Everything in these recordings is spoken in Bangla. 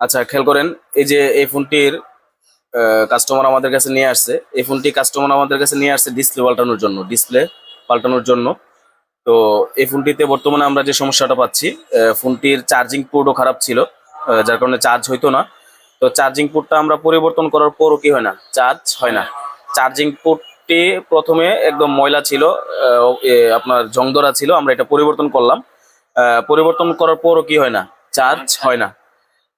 আচ্ছা খেয়াল করেন, এই যে এই ফোনটির কাস্টমার আমাদের কাছে নিয়ে আসছে, এই ফোনটি কাস্টমার আমাদের কাছে নিয়ে আসছে ডিসপ্লে পাল্টানোর জন্য ডিসপ্লে পাল্টানোর জন্য। তো এই ফোনটিতে বর্তমানে আমরা যে সমস্যাটা পাচ্ছি ফোনটির চার্জিং পোর্টও খারাপ ছিল যার কারণে চার্জ হইতো না। তো চার্জিং পোর্টটা আমরা পরিবর্তন করার পরও কি হয় না চার্জ হয় না। চার্জিং পোর্টটি প্রথমে একদম ময়লা ছিল আপনার জংদরা ছিল, আমরা এটা পরিবর্তন করলাম। পরিবর্তন করার পরও কি হয় না চার্জ হয় না।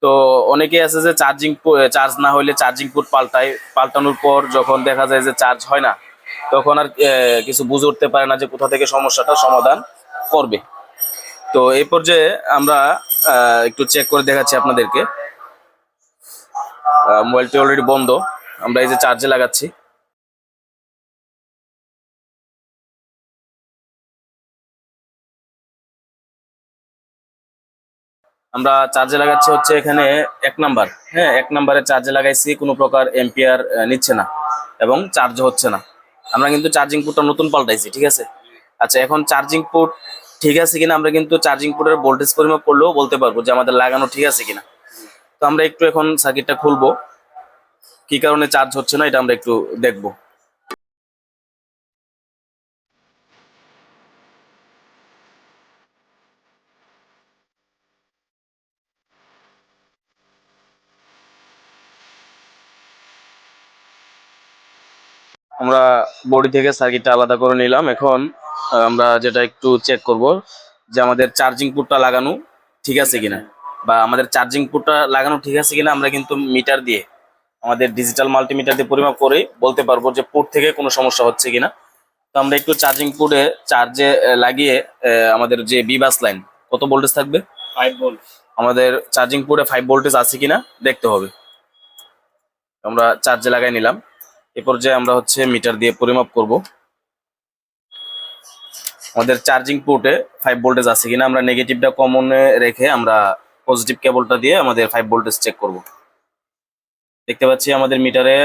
তো অনেকে আছে যে চার্জিং চার্জ না হলে চার্জিং পোর্ট পাল্টায়, পাল্টানোর পর যখন দেখা যায় যে চার্জ হয় না, তখন আর কিছু বুঝে উঠতে পারে না যে কোথা থেকে সমস্যাটা সমাধান করবে। তো এই পর্যায়ে আমরা একটু চেক করে দেখাচ্ছি আপনাদেরকে। মোবাইলটি অলরেডি বন্ধ, আমরা এই যে চার্জে লাগাচ্ছি। আমরা চার্জে লাগাচ্ছি হচ্ছে এখানে এক নাম্বার হ্যাঁ এক নাম্বারে চার্জে লাগাইছি, কোনো প্রকার এম্পিয়ার নিচ্ছে না এবং চার্জ হচ্ছে না। আমরা কিন্তু চার্জিং পোর্টটা নতুন পাল্টাইছি, ঠিক আছে? আচ্ছা এখন চার্জিং পোর্ট ঠিক আছে কিনা আমরা কিন্তু চার্জিং পোর্টের ভোল্টেজ পরিমাপ করলেও বলতে পারব যে আমাদের লাগানো ঠিক আছে কিনা। তো আমরা একটু এখন সার্কিটটা খুলবো। কি কারণে চার্জ হচ্ছে না, এটা আমরা একটু দেখব। আমরা বডি থেকে সার্কিটটা আলাদা করে নিলাম। এখন আমরা যেটা একটু চেক করব যে আমাদের চার্জিং পোর্টটা লাগানো ঠিক আছে কিনা। বা আমাদের চার্জিং পোর্টটা লাগানো ঠিক আছে কিনা আমরা কিন্তু মিটার দিয়ে আমাদের ডিজিটাল মাল্টিমিটার দিয়ে পরিমাপ করে বলতে পারব যে পোর্ট থেকে কোনো সমস্যা হচ্ছে কিনা। তো আমরা একটু চার্জিং পোর্টে চার্জে লাগিয়ে আমাদের যে বিবাস লাইন কত ভোল্টেজ থাকবে? ফাইভ ভোল্ট আমাদের চার্জিং পোর্টে ফাইভ ভোল্টেজ আছে কিনা দেখতে হবে। আমরা চার্জে লাগাই নিলাম। এ পর্যায়ে আমরা হচ্ছে মিটার দিয়ে পরিমাপ করব। আমাদের চার্জিং পোর্টে ফাইভ ভোল্টেজ আছে কিনা আমরা নেগেটিভটা কমনে রেখে আমরা পজিটিভ কেবলটা দিয়ে আমাদের ফাইভ ভোল্টেজ চেক করব। দেখতে পাচ্ছি আমাদের মিটারে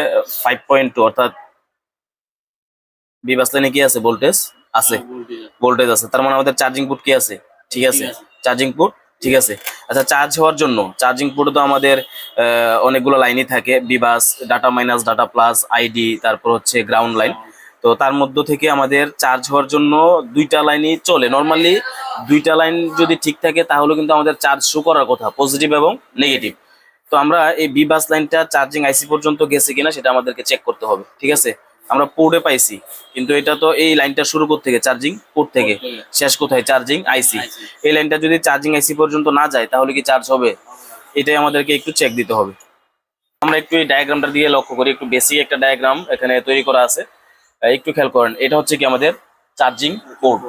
ফাইভ পয়েন্ট টু অর্থাৎ বিবাস লাইনে কি আছে? ভোল্টেজ আছে। ভোল্টেজ আছে। তার মানে আমাদের চার্জিং পোর্ট কি আছে? ঠিক আছে। ঠিক আছে। চার্জিং পোর্ট ঠিক আছে। আচ্ছা চার্জ হওয়ার জন্য চার্জিং পোর্টে তো আমাদের অনেকগুলো লাইনই থাকে বিবাস data minus data plus ID তারপর হচ্ছে গ্রাউন্ড লাইন তো তার মধ্য থেকে আমাদের চার্জ হওয়ার জন্য দুইটা লাইনই চলে। নর্মালি দুইটা লাইন যদি ঠিক থাকে, তাহলে কিন্তু আমাদের চার্জ শো করার কথা পজিটিভ এবং নেগেটিভ তো আমরা এই বিবাস লাইনটা চার্জিং আইসি পর্যন্ত গেছে কিনা, সেটা আমাদেরকে চেক করতে হবে, ঠিক আছে? আমরা পোর্টে পাইছি। কিন্তু এটা তো এই লাইনটা শুরু করতে থেকে। চার্জিং পোর্ট থেকে। শেষ কোথায়? চার্জিং আইসি এই লাইনটা যদি চার্জিং আইসি পর্যন্ত না যায় তাহলে কি চার্জ হবে? এটাই আমাদেরকে একটু চেক দিতে হবে। আমরা একটু এই ডায়াগ্রামটা দিয়ে লক্ষ্য করি। একটু বেসিক একটা ডায়াগ্রাম এখানে তৈরি করা আছে। একটু খেয়াল করেন। এটা হচ্ছে কি আমাদের charging port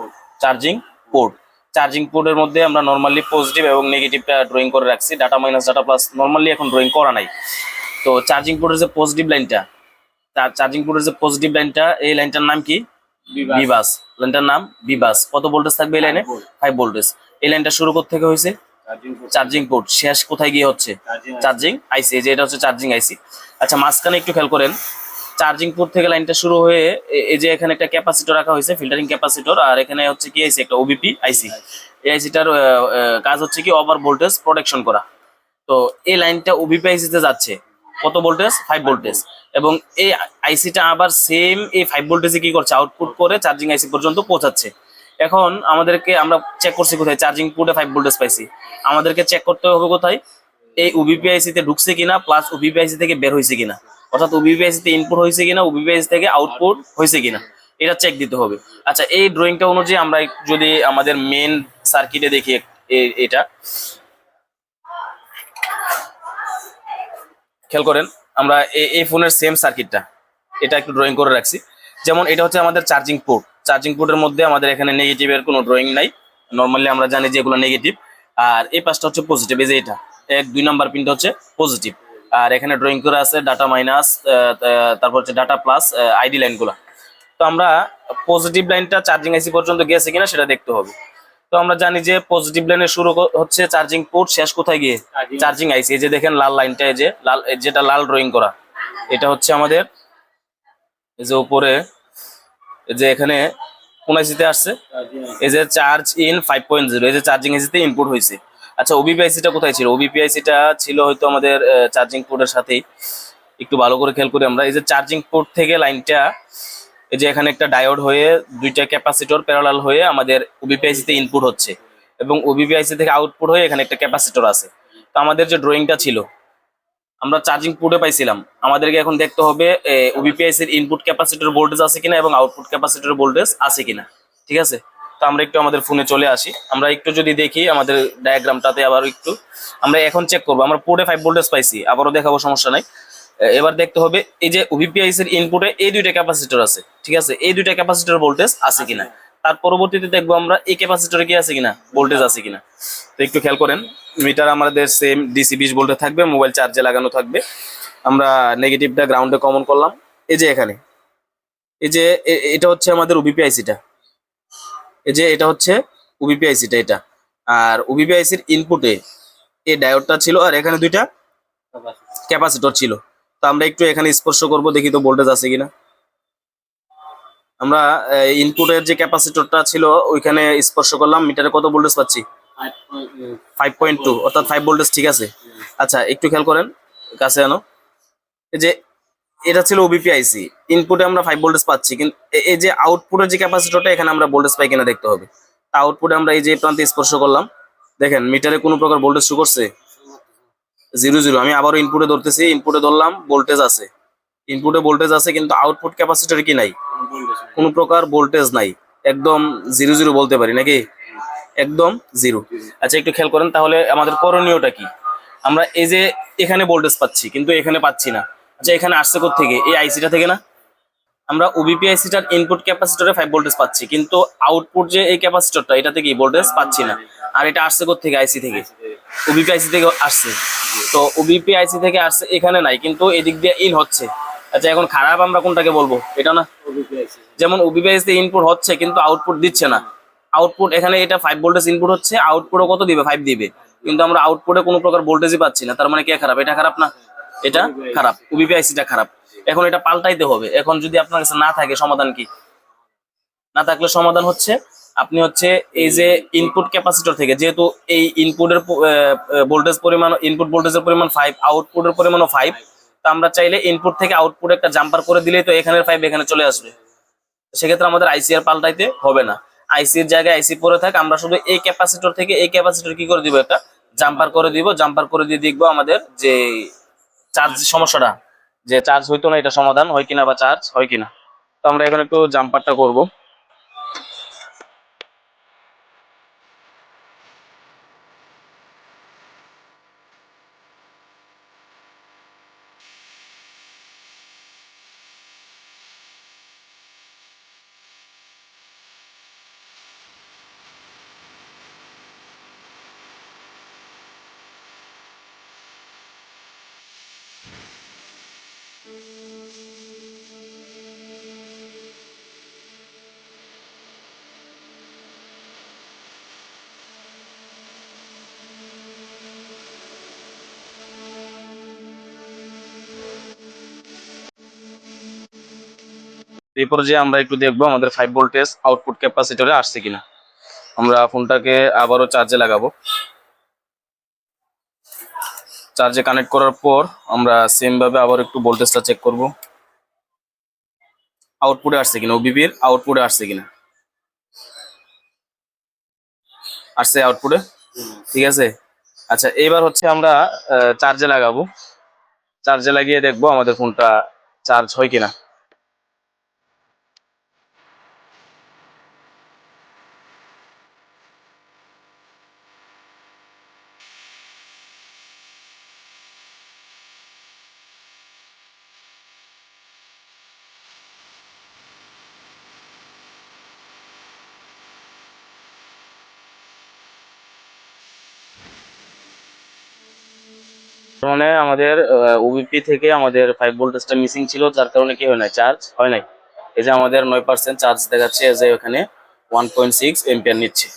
charging port charging পোর্টের মধ্যে আমরা নর্মালি পজিটিভ এবং নেগেটিভটা ড্রয়িং করে রাখছি। Data minus data plus normally এখন ড্রয়িং করা নাই। তো চার্জিং পোর্টের যে পজিটিভ লাইনটা তার চার্জিং পোর্টের যে পজিটিভ লাইনটা এই লাইনটার নাম কি? বিবাস লাইনটার নাম বিবাস কত ভোল্টেজ থাকবে এই লাইনে ফাইভ ভোল্টেজ এই লাইনটা শুরু করতে থেকে হয়েছে? চার্জিং পোর্ট শেষ কোথায় গিয়ে হচ্ছে? চার্জিং আইসি এই যে এটা হচ্ছে চার্জিং আইসি আচ্ছা মাঝখানে একটু খেয়াল করেন। চার্জিং পোর্ট থেকে লাইনটা শুরু হয়ে এই যে এখানে একটা ক্যাপাসিটর রাখা হয়েছে ফিল্টারিং ক্যাপাসিটর আর এখানে হচ্ছে কি আইসি একটা ওবিপি আইসি এই আইসিটার কাজ হচ্ছে কি ওভার ভোল্টেজ প্রোটেকশন করা। তো এই লাইনটা ওবিপি আইসিতে যাচ্ছে। কত ভোল্টেজ ফাইভ ভোল্টেজ এবং এই আইসিটা আবার সেম এই ফাইভ ভোল্টেজে কি করছে? আউটপুট করে চার্জিং আইসি পর্যন্ত পৌঁছাচ্ছে। এখন আমাদেরকে আমরা চেক করছি কোথায়? চার্জিং পোর্টে ফাইভ ভোল্টেজ পাইছি। আমাদেরকে চেক করতে হবে কোথায়? এই ওবিপিআইসি তে ঢুকছে কিনা প্লাস ওবিপিআইসি থেকে বের হয়েছে কিনা। অর্থাৎ ওবিপিআইসি তে ইনপুট হয়েছে কিনা ওবিপিআইসি থেকে আউটপুট হয়েছে কিনা। এটা চেক দিতে হবে। আচ্ছা এই ড্রয়িংটা অনুযায়ী আমরা যদি আমাদের মেন সার্কিটে দেখি এটা খেয়াল করেন, আমরা এই- ফোনের সেম সার্কিটটা এটা একটু ড্রয়িং করে রাখছি। যেমন এটা হচ্ছে আমাদের চার্জিং পোর্ট চার্জিং পোর্টের মধ্যে আমাদের এখানে নেগেটিভের কোনো ড্রয়িং নাই। নর্মালি আমরা জানি যে এগুলো নেগেটিভ আর এই পাশটা হচ্ছে পজিটিভ এই যে এটা। এক, দুই নাম্বার পিনটা হচ্ছে পজিটিভ আর এখানে ড্রয়িং করা আছে ডাটা মাইনাস তারপর হচ্ছে ডাটা প্লাস আইডি লাইনগুলো তো আমরা পজিটিভ লাইনটা চার্জিং আইসি পর্যন্ত গিয়েছে কিনা সেটা দেখতে হবে। তো আমরা জানি যে পজিটিভ লাইনের শুরু হচ্ছে চার্জিং পোর্ট শেষ কোথায় গিয়ে? চার্জিং আইসি এই যে দেখেন লাল লাইনটা এই যে লাল যেটা লাল ড্রয়িং করা। এটা হচ্ছে আমাদের এই যে উপরে এই যে এখানে কোন আইসিতে আসছে? এই যে charge in five point zero এই যে চার্জিং এসিতে ইনপুট হয়েছে। আচ্ছা ওবিপিআইসিটা কোথায় ছিল? ওবিপিআইসিটা ছিল হয়তো আমাদের চার্জিং পোর্টের সাথেই। একটু ভালো করে খেয়াল করি আমরা। এই যে চার্জিং পোর্ট থেকে লাইনটা এই যে এখানে একটা ডায়োড হয়ে দুইটা ক্যাপাসিটর প্যারালাল হয়ে আমাদের ওবিপিআইসি তে ইনপুট হচ্ছে এবং ওবিপিআইসি থেকে আউটপুট হয়ে এখানে একটা ক্যাপাসিটর আছে। তো আমাদের যে ড্রয়িংটা ছিল, আমরা চার্জিং পোর্টে পাইছিলাম। আমাদেরকে এখন দেখতে হবে ওবিপিআইসি এর ইনপুট ক্যাপাসিটর ভোল্টেজ আছে কিনা এবং আউটপুট ক্যাপাসিটর ভোল্টেজ আছে কিনা। ঠিক আছে? তো আমরা একটু আমাদের ফোনে চলে আসি। আমরা একটু যদি দেখি আমাদের ডায়াগ্রামটাতে আবার একটু। আমরা এখন চেক করব। আমরা পোর্টে ফাইভ ভোল্টেজ পাইছি, আবারও দেখাবো সমস্যা নাই। এবার দেখতে হবে এই যে ওবিপিআইস এর ইনপুটে এই দুইটা ক্যাপাসিটর আছে ঠিক আছে? এই দুইটা ক্যাপাসিটর ভোল্টেজ আছে কিনা? তার পরবর্তীতে দেখব আমরা এই ক্যাপাসিটরে কি আছে কিনা? ভোল্টেজ আছে কিনা? তো একটু খেয়াল করেন মিটার আমাদের সেম ডিসি বিশ ভোল্টে থাকবে মোবাইল চার্জে লাগানো থাকবে। আমরা নেগেটিভটা গ্রাউন্ডে কমন করলাম। এই যে এখানে এই যে এটা হচ্ছে আমাদের ওবিপিআইসিটা এই যে এটা হচ্ছে ওবিপিআইসিটা এটা। আর ওবিপিআইসির ইনপুটে এই ডায়োডটা ছিল আর এখানে দুইটা ক্যাপাসিটর ছিল। তো আমরা একটু এখানে স্পর্শ করব দেখি তো ভোল্টেজ আছে কিনা। আমরা ইনপুটের যে ক্যাপাসিটরটা ছিল ওইখানে স্পর্শ করলাম। মিটারে কত ভোল্টেজ পাচ্ছি? ফাইভ পয়েন্ট টু অর্থাৎ ফাইভ ভোল্টেজ ঠিক আছে? আচ্ছা একটু খেয়াল করেন কাছে আনো। এই যে এটা ছিল ওবিপিআইসি ইনপুটে আমরা ফাইভ ভোল্টেজ পাচ্ছি কিন্তু এই যে আউটপুটের যে ক্যাপাসিটরটা এখানে আমরা ভোল্টেজ পাই কিনা দেখতে হবে। তা আউটপুটে আমরা এই যে প্রান্তে স্পর্শ করলাম। দেখেন মিটারে কোনো প্রকার ভোল্টেজ শু করছে? Zero zero. আমি আবারও ইনপুটে ধরতেছি ইনপুটে ধরলাম ভোল্টেজ আছে। ইনপুটে ভোল্টেজ আছে কিন্তু আউটপুট ক্যাপাসিটার কি নাই? কোনো প্রকার ভোল্টেজ নাই। একদম জিরো জিরো বলতে পারি নাকি? একদম জিরো। আচ্ছা একটু খেয়াল করেন তাহলে আমাদের করণীয়টা কি? আমরা এই যে এখানে ভোল্টেজ পাচ্ছি কিন্তু এখানে পাচ্ছি না। আচ্ছা এখানে আসছে থেকে এই আইসিটা থেকে না? আমরা ওবিপি আইসিটার ইনপুট ক্যাপাসিটরে ফাইভ ভোল্টেজ পাচ্ছি কিন্তু আউটপুট যে এই ক্যাপাসিটরটা এটা থেকে ভোল্টেজ পাচ্ছি না? আর এটা আসছে থেকে আইসি থেকে। ওবিপি আইসি থেকে আসছে। তো ওবিপিআইসি থেকে আসছে, এখানে নাই, কিন্তু এদিক দিয়ে ইন হচ্ছে। আচ্ছা এখন খারাপ আমরা কোনটাকে বলব? এটা না? যেমন ওবিপিএস দিয়ে ইনপুট হচ্ছে, কিন্তু আউটপুট দিচ্ছে না। আউটপুট এখানে এটা ফাইভ ভোল্টেজ ইনপুট হচ্ছে আউটপুটও কত দিবে? ফাইভ দিবে। কিন্তু আমরা আউটপুটে কোনো প্রকার ভোল্টেজই পাচ্ছি না। তার মানে কে খারাপ? এটা খারাপ না? এটা খারাপ। ওবিপিআইসিটা খারাপ। এখন এটা পাল্টাইতে হবে। এখন যদি আপনার কাছে না থাকে, সমাধান কি? না থাকলে সমাধান হচ্ছে আপনি হচ্ছে এই যে ইনপুট ক্যাপাসিটর থেকে, যেহেতু এই ইনপুটের ভোল্টেজ পরিমাণ ইনপুট ভোল্টেজের পরিমাণ ফাইভ আউটপুটের পরিমাণও ফাইভ তো আমরা চাইলে ইনপুট থেকে আউটপুট একটা জাম্পার করে দিলেই তো এখানের ফাইভ এখানে চলে আসবে। সেক্ষেত্রে আমাদের আইসি আর পাল্টাইতে হবে না। আইসির জায়গায় আইসি পরে থাক, আমরা শুধু এই ক্যাপাসিটর থেকে এই ক্যাপাসিটর কি করে দিব? একটা জাম্পার করে দিব জাম্পার করে দিয়ে দেখব আমাদের যে চার্জ সমস্যাটা, যে চার্জ হইতো না, এটা সমাধান হয় কিনা বা চার্জ হয় কিনা। তো আমরা এখন একটু জাম্পারটা করব। এরপর যে আমরা একটু দেখব আমাদের ফাইভ ভোল্টেজ আউটপুট ক্যাপাসিটরে আসছে কিনা। আমরা ফোনটাকে আবারও চার্জে লাগাবো। চার্জে কানেক্ট করার পর আমরা সেম ভাবে আবার একটু ভোল্টেজটা চেক করব। আউটপুটে আসছে কিনা? ওবিপির আউটপুটে আসছে কিনা? আসছে আউটপুটে ঠিক আছে? আচ্ছা এবার হচ্ছে আমরা চার্জে লাগাবো। চার্জে লাগিয়ে দেখব আমাদের ফোনটা চার্জ হয় কিনা। মানে আমাদের ওবিপি থেকে আমাদের ফাইভ ভোল্টেজটা মিসিং ছিল, যার কারণে কি হয় না চার্জ হয় নাই। এই যে আমাদের নয় পার্সেন্ট চার্জ দেখাচ্ছে, এই যে ওখানে ওয়ান পয়েন্ট সিক্স এম্পিয়ার নিচ্ছে।